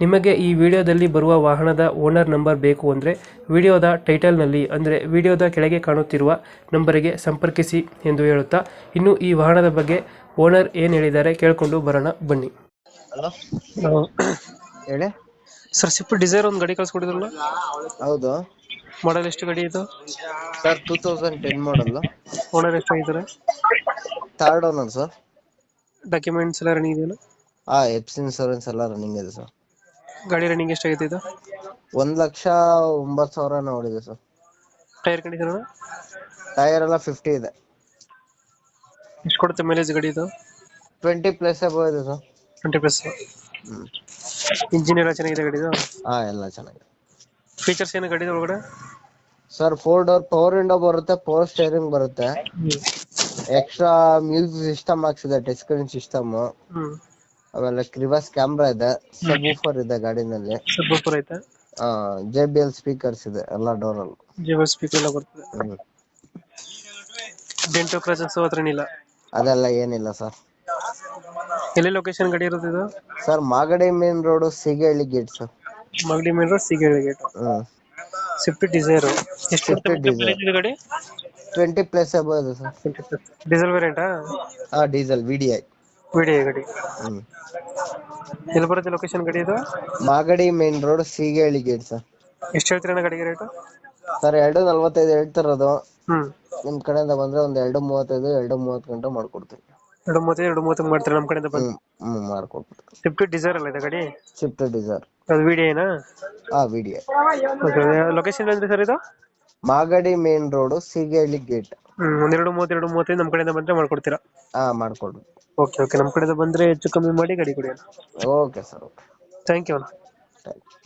ನಿಮಗೆ ಈ ವಿಡಿಯೋದಲ್ಲಿ ಬರುವ ವಾಹನದ ಓನರ್ ನಂಬರ್ ಬೇಕು ಅಂದರೆ ವಿಡಿಯೋದ ಟೈಟಲ್ನಲ್ಲಿ ಅಂದರೆ ವಿಡಿಯೋದ ಕೆಳಗೆ ಕಾಣುತ್ತಿರುವ ನಂಬರಿಗೆ ಸಂಪರ್ಕಿಸಿ ಎಂದು ಹೇಳುತ್ತಾ ಇನ್ನು ಈ ವಾಹನದ ಬಗ್ಗೆ ಓನರ್ ಏನು ಹೇಳಿದ್ದಾರೆ ಕೇಳಿಕೊಂಡು ಬರೋಣ ಬನ್ನಿ. ಹಲೋ? ಹೇಳಿ. ಸರ್ ಸಿಪ್ಪು ಡಿಸೈರ್ ಒಂದು ಗಾಡಿ ಕಳಿಸ್ಕೊಡಿದ್ರಲ್ಲ ಹೌದು. ಮಾಡಲ್ ಎಷ್ಟು ಗಾಡಿ ಇದು? Sir two thousand ten model owner ಎಷ್ಟಾಗಿದ್ದಾರೆ third owner sir. Documents ಎಲ್ಲ ರನ್ನಿಂಗ್ ಇದೆಯಲ್ಲ? ಹಾಂ ಎಪ್ಸ್ ಇನ್ಸೂರೆನ್ಸ್ ಎಲ್ಲ ರನ್ನಿಂಗ್ ಇದೆ ಸರ್. ಗಾಡಿ ರನ್ನಿಂಗ್ ಎಷ್ಟಾಗೈತೆ ಇದು? ಒಂದ್ ಲಕ್ಷ ಒಂಬತ್ತು ಸಾವಿರ ನೋಡಿದೆ ಸರ್. ಟೈರ್ ಕಂಡೀಷನ್ ಟೈರ್ ಎಲ್ಲ ಫಿಫ್ಟಿ ಇದೆ. ಎಷ್ಟು ಕೊಡುತ್ತೆ ಮೈಲೇಜ್ ಗಾಡಿ ಇದು? ಟ್ವೆಂಟಿ ಪ್ಲಸ್ ಅಬೋ ಇದೆ ಸರ್. ಟ್ವೆಂಟಿ ಪ್ಲಸ್ ಹ್ಮ್. ಇಂಜಿನ್ ಎಲ್ಲ ಚೆನ್ನಾಗಿದೆ ಗಾಡಿದು ಹಾ ಎಲ್ಲ ಚೆನ್ನಾಗಿದೆ. ಫೀಚರ್ಸ್ ಏನು ಗಾಡಿ ಒಳಗಡೆ? Sir four door power window ಬರುತ್ತೆ ಪವರ್ ಸ್ಟೇರಿಂಗ್ ಬರುತ್ತೆ. ಎಕ್ಸ್ಟ್ರಾ ಮ್ಯೂಸಿಕ್ ಸಿಸ್ಟಮ್ ಹಾಕ್ಸಿದೆ ಟಚ್ ಸ್ಕ್ರೀನ್ ಸಿಸ್ಟಮ್ ಹ್ಞೂ ಆಮೇಲೆ ಕ್ರಿವಾಸ್ ಕ್ಯಾಮ್ರಾ ಇದೆ. ಸಬ್ ಇದೆ ಗಾಡಿನಲ್ಲಿ. ಸಬ್ಬೂಪರ್ ಐತೆ? ಜೆ ಬಿ ಎಲ್ ಸ್ಪೀಕರ್ಸ್ ಇದೆ ಎಲ್ಲ ಡೋರ್ ಅಲ್ಲಿ. ಜೇಬಲ್ ಸ್ಪೀಕರ್ ಎಲ್ಲ ಬರ್ತದೆ. ಡೆಂಟೋ ಕ್ರಾಚಸ್ ಹತ್ರ ಏನಿಲ್ಲ? ಅದೆಲ್ಲ ಏನಿಲ್ಲ ಸರ್. ಎಲ್ಲಿ ಲೊಕೇಶನ್ ಗಾಡಿ ಇರೋದು ಇದು? Sir Magadi main road Sigehalli gate sir. Magadi main road Sigehalli gate Swift Dzire ಎಷ್ಟು Swift ಗಾಡಿ? ಟ್ವೆಂಟಿ ಪ್ಲಸ್ ಅಬೌದು ಇದೆ ಸರ್. ಡೀಸೆಲ್ ವೇರಿಯಂಟಾ ಹಾ diesel V D I V D ಗಡಿ ಹ್ಮ್. ಎಲ್ಲಿ ಬರುತ್ತೆ ಲೊಕೇಶನ್ ಗಡಿ ಇದು? Magadi main road Seegehalli gate sir ಎಷ್ಟು ಹೇಳ್ತೀರಣ್ಣ ಗಡಿಗೆ ರೇಟು ಸರ್ ಎರಡು ನಲ್ವತ್ತೈದು ಹೇಳ್ತಿರೋದು. ಹ್ಮ್. ನಿಮ್ ಕಡೆಯಿಂದ ಬಂದ್ರೆ ಒಂದ್ ಎರಡು ಮೂವತ್ತೈದು ಎರಡು ಮೂವತ್ತು ಗಂಟೆ ಮಾಡ್ಕೊಡ್ತೀನಿ. ಎರಡು ಮೂವತ್ತೈದು ಎರಡು ಮೂವತ್ತು ಮಾಡ್ತಾರೆ ನಮ್ಮ ಕಡೆಯಿಂದ ಬಂದು? ಹ್ಮ್ ಹ್ಮ್ ಮಾಡ್ಕೊಡ್ತೀನಿ. ಸ್ವಿಫ್ಟ್ ಡಿಸೈರ್ ಅಲ್ಲ ಇದೆ ಗಾಡಿ? ಶಿಫ್ಟ್ ಡಿಸೈರ್ ಅದು ವಿಡಿಯೋನಾ ಏನಾ ವಿಡಿಯೋ ಲೊಕೇಶನ್ ಅಂದ್ರೆ ಸರ್ ಇದು? Magadi main road Seegehalli gate ಹ್ಮ್ ಒಂದೆರಡು ಮೂವತ್ತೆರಡು ಮೂವತ್ತೈದು ನಮ್ಮ ಕಡೆಯಿಂದ ಬಂದ್ರೆ ಮಾಡ್ಕೊಡ್ತೀರಾ? ಹಾ ಮಾಡ್ಕೊಡ್ರಿ ಓಕೆ ಓಕೆ ನಮ್ಮ ಕಡೆಯಿಂದ ಬಂದ್ರೆ ಹೆಚ್ಚು ಕಮ್ಮಿ ಮಾಡಿ ಗಾಡಿ ಕೊಡಿ okay sir okay thank you ಅಣ್ಣ. Thank you